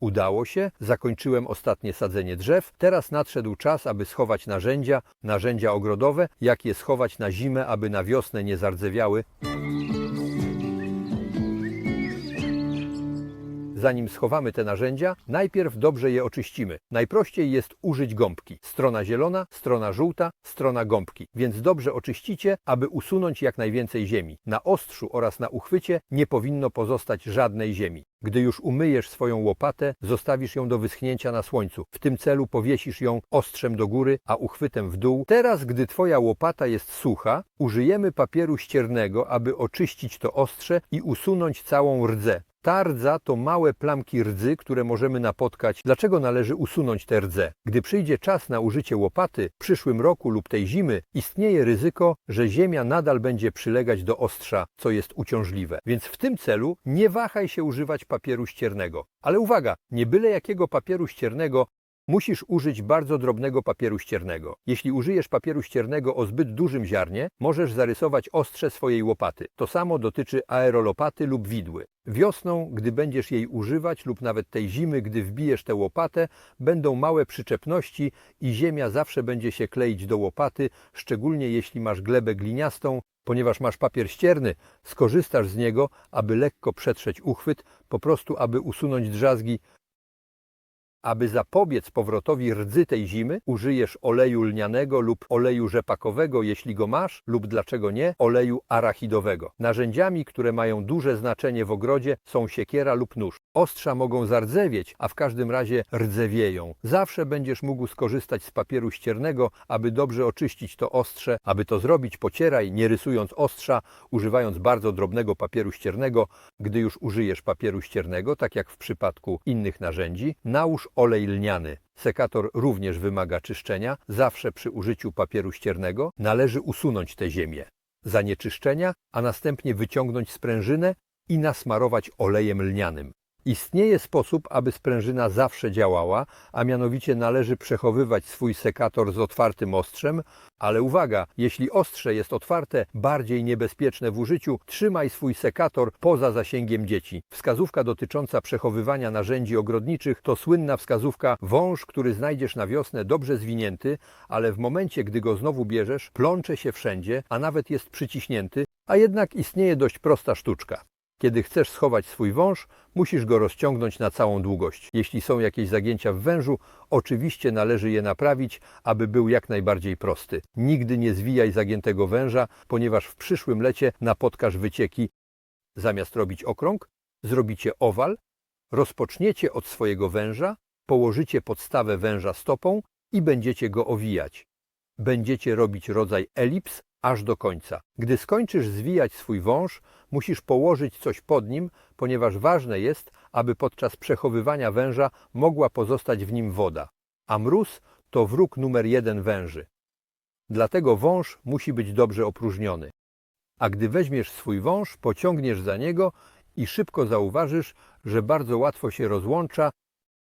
Udało się, zakończyłem ostatnie sadzenie drzew. Teraz nadszedł czas, aby schować narzędzia, narzędzia ogrodowe, jak je schować na zimę, aby na wiosnę nie zardzewiały. Zanim schowamy te narzędzia, najpierw dobrze je oczyścimy. Najprościej jest użyć gąbki. Strona zielona, strona żółta, strona gąbki. Więc dobrze oczyścicie, aby usunąć jak najwięcej ziemi. Na ostrzu oraz na uchwycie nie powinno pozostać żadnej ziemi. Gdy już umyjesz swoją łopatę, zostawisz ją do wyschnięcia na słońcu. W tym celu powiesisz ją ostrzem do góry, a uchwytem w dół. Teraz, gdy twoja łopata jest sucha, użyjemy papieru ściernego, aby oczyścić to ostrze i usunąć całą rdzę. Ta rdza to małe plamki rdzy, które możemy napotkać. Dlaczego należy usunąć te rdze? Gdy przyjdzie czas na użycie łopaty w przyszłym roku lub tej zimy, istnieje ryzyko, że ziemia nadal będzie przylegać do ostrza, co jest uciążliwe. Więc w tym celu nie wahaj się używać papieru ściernego. Ale uwaga, nie byle jakiego papieru ściernego, Musisz użyć bardzo drobnego papieru ściernego. Jeśli użyjesz papieru ściernego o zbyt dużym ziarnie, możesz zarysować ostrze swojej łopaty. To samo dotyczy aerolopaty lub widły. Wiosną, gdy będziesz jej używać lub nawet tej zimy, gdy wbijesz tę łopatę, będą małe przyczepności i ziemia zawsze będzie się kleić do łopaty, szczególnie jeśli masz glebę gliniastą, ponieważ masz papier ścierny, skorzystasz z niego, aby lekko przetrzeć uchwyt, po prostu aby usunąć drzazgi, aby zapobiec powrotowi rdzy tej zimy, użyjesz oleju lnianego lub oleju rzepakowego, jeśli go masz, lub dlaczego nie, oleju arachidowego. Narzędziami, które mają duże znaczenie w ogrodzie, są siekiera lub nóż. Ostrza mogą zardzewieć, a w każdym razie rdzewieją. Zawsze będziesz mógł skorzystać z papieru ściernego, aby dobrze oczyścić to ostrze. Aby to zrobić, pocieraj, nie rysując ostrza, używając bardzo drobnego papieru ściernego. Gdy już użyjesz papieru ściernego, tak jak w przypadku innych narzędzi, nałóż olej lniany. Sekator również wymaga czyszczenia. Zawsze przy użyciu papieru ściernego należy usunąć te ziemię, zanieczyszczenia, a następnie wyciągnąć sprężynę i nasmarować olejem lnianym. Istnieje sposób, aby sprężyna zawsze działała, a mianowicie należy przechowywać swój sekator z otwartym ostrzem, ale uwaga, jeśli ostrze jest otwarte, bardziej niebezpieczne w użyciu, trzymaj swój sekator poza zasięgiem dzieci. Wskazówka dotycząca przechowywania narzędzi ogrodniczych to słynna wskazówka wąż, który znajdziesz na wiosnę dobrze zwinięty, ale w momencie, gdy go znowu bierzesz, plącze się wszędzie, a nawet jest przyciśnięty, a jednak istnieje dość prosta sztuczka. Kiedy chcesz schować swój wąż, musisz go rozciągnąć na całą długość. Jeśli są jakieś zagięcia w wężu, oczywiście należy je naprawić, aby był jak najbardziej prosty. Nigdy nie zwijaj zagiętego węża, ponieważ w przyszłym lecie napotkasz wycieki. Zamiast robić okrąg, zrobicie owal, rozpoczniecie od swojego węża, położycie podstawę węża stopą i będziecie go owijać. Będziecie robić rodzaj elips aż do końca. Gdy skończysz zwijać swój wąż, musisz położyć coś pod nim, ponieważ ważne jest, aby podczas przechowywania węża mogła pozostać w nim woda. A mróz to wróg numer jeden węży. Dlatego wąż musi być dobrze opróżniony. A gdy weźmiesz swój wąż, pociągniesz za niego i szybko zauważysz, że bardzo łatwo się rozłącza